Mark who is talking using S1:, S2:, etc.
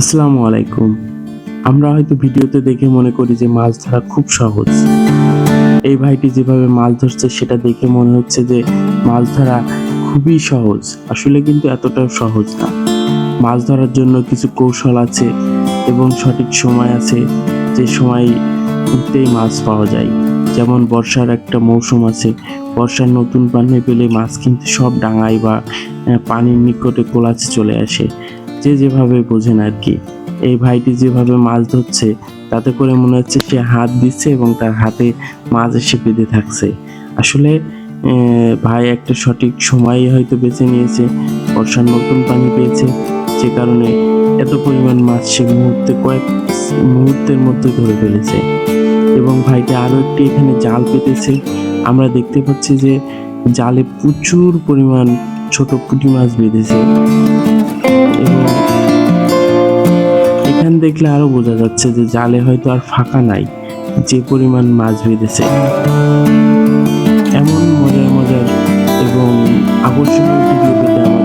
S1: আসসালামু আলাইকুম। আমরা হয়তো ভিডিওতে দেখে মনে করি যে মাছ ধরা খুব সহজ। এই ভাইটি যেভাবে মাছ ধরছে, সেটা দেখে মনে হচ্ছে যে মাছ ধরা খুবই সহজ। আসলে কিন্তু এতটাও সহজ না। মাছ ধরার জন্য কিছু কৌশল আছে এবং সঠিক সময় আছে যে সময় উঠতেই মাছ পাওয়া যায়। যেমন বর্ষার একটা মৌসুম আছে, বর্ষার নতুন পানি পেলে মাছ কিন্তু সব ডাঙায় বা পানির নিকটে কোলাচে চলে আসে। যে যেভাবে বোঝেন আর কি। এই ভাইটি যেভাবে মাছ ধরছে, তাতে করে মনে হচ্ছে সে হাত দিচ্ছে এবং তার হাতে মাছ এসে বেঁধে থাকছে। আসলে ভাই একটা সঠিক সময়ে হয়তো বেছে নিয়েছে, বর্ষার নতুন পানি পেয়েছে, যে কারণে এত পরিমাণ মাছ সে মুহূর্তে কয়েক মুহূর্তের মধ্যে ধরে ফেলেছে। এবং ভাইকে আরও একটি এখানে জাল পেতেছে। আমরা দেখতে পাচ্ছি যে জালে প্রচুর পরিমাণ ছোট পুঁটি মাছ বেঁধেছে। দেখলে আরও বোঝা যাচ্ছে যে জালে হয়তো আর ফাঁকা নাই, যে পরিমাণ মাছ বেঁধেছে। এমন মজার মজার এবং আকর্ষণীয় ভিডিও পেতে আমার